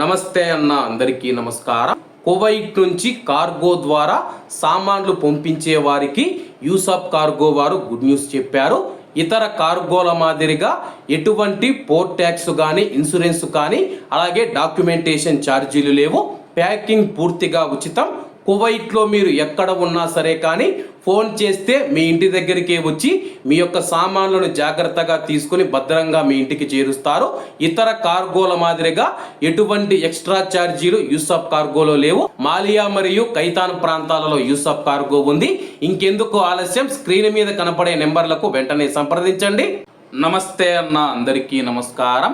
నమస్తే అన్న అందరికీ నమస్కారం. కువైట్ నుంచి కార్గో ద్వారా సామాన్లు పంపించే వారికి యూసఫ్ కార్గో వారు గుడ్ న్యూస్ చెప్పారు. ఇతర కార్గోల మాదిరిగా ఎటువంటి పోర్ట్ ట్యాక్స్ కానీ ఇన్సూరెన్స్ కానీ అలాగే డాక్యుమెంటేషన్ ఛార్జీలు లేవు. ప్యాకింగ్ పూర్తిగా ఉచితం. కువైట్లో మీరు ఎక్కడ ఉన్నా సరే కానీ ఫోన్ చేస్తే మీ ఇంటి దగ్గరికే వచ్చి మీ యొక్క సామాన్లను జాగ్రత్తగా తీసుకుని భద్రంగా మీ ఇంటికి చేరుస్తారు. ఇతర కార్గోల మాదిరిగా ఎటువంటి ఎక్స్ట్రా ఛార్జీలు యూసఫ్ కార్గోలో లేవు. మాలియా మరియు కైతాన్ ప్రాంతాలలో యూసఫ్ కార్గో ఉంది. ఇంకెందుకు ఆలస్యం? స్క్రీన్ మీద కనపడే నెంబర్లకు వెంటనే సంప్రదించండి. నమస్తే అన్న అందరికీ నమస్కారం.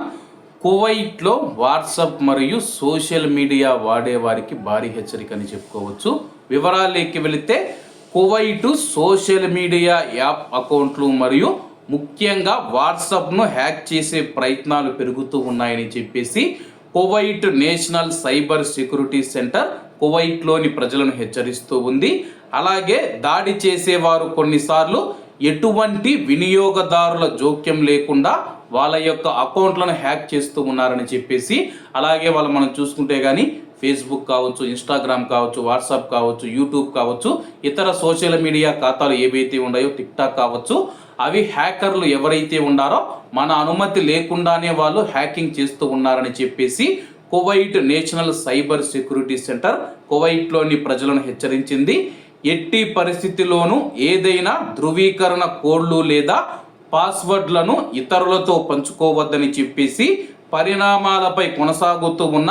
కువైట్లో వాట్సాప్ మరియు సోషల్ మీడియా వాడేవారికి భారీ హెచ్చరిక అని చెప్పుకోవచ్చు. వివరాల్లోకి వెళితే కువైటు సోషల్ మీడియా యాప్ అకౌంట్లు మరియు ముఖ్యంగా వాట్సాప్ను హ్యాక్ చేసే ప్రయత్నాలు పెరుగుతూ ఉన్నాయని చెప్పేసి Kuwait national cyber security centre కువైట్లోని ప్రజలను హెచ్చరిస్తూ ఉంది. అలాగే దాడి చేసేవారు కొన్నిసార్లు ఎటువంటి వినియోగదారుల జోక్యం లేకుండా వాళ్ళ యొక్క అకౌంట్లను హ్యాక్ చేస్తూ ఉన్నారని చెప్పేసి అలాగే వాళ్ళు మనం చూసుకుంటే కానీ ఫేస్బుక్ కావచ్చు ఇన్స్టాగ్రామ్ కావచ్చు వాట్సాప్ కావచ్చు యూట్యూబ్ కావచ్చు ఇతర సోషల్ మీడియా ఖాతాలు ఏవైతే ఉన్నాయో టిక్టాక్ కావచ్చు అవి హ్యాకర్లు ఎవరైతే ఉన్నారో మన అనుమతి లేకుండానే వాళ్ళు హ్యాకింగ్ చేస్తూ ఉన్నారని చెప్పేసి Kuwait national cyber security centre కువైట్లోని ప్రజలను హెచ్చరించింది. ఎట్టి పరిస్థితిలోనూ ఏదైనా ధృవీకరణ కోడ్లు లేదా పాస్వర్డ్లను ఇతరులతో పంచుకోవద్దని చెప్పేసి పరిణామాలపై కొనసాగుతూ ఉన్న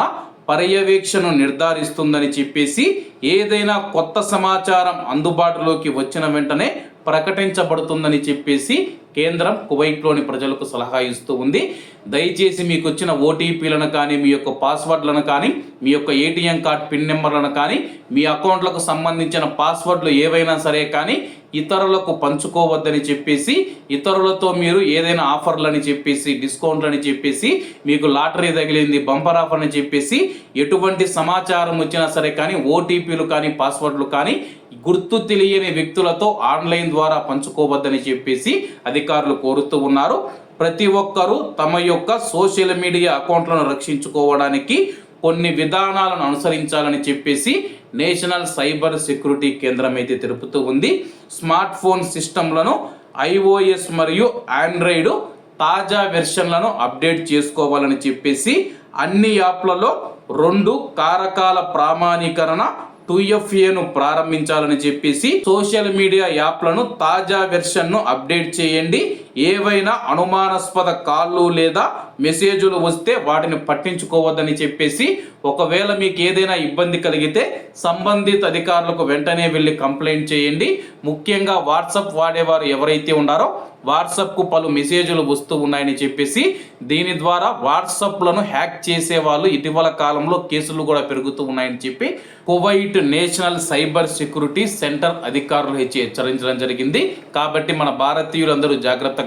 పర్యవేక్షణను నిర్ధారిస్తుందని చెప్పేసి ఏదైనా కొత్త సమాచారం అందుబాటులోకి వచ్చిన వెంటనే ప్రకటించబడుతుందని చెప్పేసి కేంద్రం కువైట్లోని ప్రజలకు సలహా ఇస్తూ ఉంది. దయచేసి మీకు వచ్చిన ఓటీపీలను కానీ మీ యొక్క పాస్వర్డ్లను కానీ మీ యొక్క ఏటీఎం కార్డ్ పిన్ నెంబర్లను కానీ మీ అకౌంట్లకు సంబంధించిన పాస్వర్డ్లు ఏవైనా సరే కానీ ఇతరులకు పంచుకోవద్దని చెప్పేసి ఇతరులతో మీరు ఏదైనా ఆఫర్లని చెప్పేసి డిస్కౌంట్లని చెప్పేసి మీకు లాటరీ తగిలింది బంపర్ ఆఫర్ అని చెప్పేసి ఎటువంటి సమాచారం వచ్చినా సరే కానీ ఓటీపీలు కానీ పాస్వర్డ్లు కానీ గుర్తు తెలియని వ్యక్తులతో ఆన్లైన్ ద్వారా పంచుకోవద్దని చెప్పేసి అధికారులు కోరుతూ ఉన్నారు. ప్రతి ఒక్కరూ తమ యొక్క సోషల్ మీడియా అకౌంట్లను రక్షించుకోవడానికి కొన్ని విధానాలను అనుసరించాలని చెప్పేసి నేషనల్ సైబర్ సెక్యూరిటీ కేంద్రం అయితే తెలుపుతూ ఉంది. స్మార్ట్ ఫోన్ సిస్టంలను ఐఓఎస్ మరియు ఆండ్రాయిడ్ తాజా వెర్షన్లను అప్డేట్ చేసుకోవాలని చెప్పేసి అన్ని యాప్లలో రెండు కారకాల ప్రామాణీకరణ టూఎఫ్ఏను ప్రారంభించాలని చెప్పేసి సోషల్ మీడియా యాప్లను తాజా వెర్షన్ను అప్డేట్ చేయండి. ఏవైనా అనుమానాస్పద కాళ్ళు లేదా మెసేజ్లు వస్తే వాటిని పట్టించుకోవద్దని చెప్పేసి ఒకవేళ మీకు ఏదైనా ఇబ్బంది కలిగితే సంబంధిత అధికారులకు వెంటనే వెళ్ళి కంప్లైంట్ చేయండి. ముఖ్యంగా వాట్సాప్ వాడేవారు ఎవరైతే ఉన్నారో వాట్సాప్కు పలు మెసేజ్లు వస్తూ ఉన్నాయని చెప్పేసి దీని ద్వారా వాట్సాప్లను హ్యాక్ చేసే వాళ్ళు ఇటీవల కాలంలో కేసులు కూడా పెరుగుతూ ఉన్నాయని చెప్పి Kuwait national cyber security centre అధికారులు హెచ్చి హెచ్చరించడం జరిగింది. కాబట్టి మన భారతీయులందరూ జాగ్రత్తగా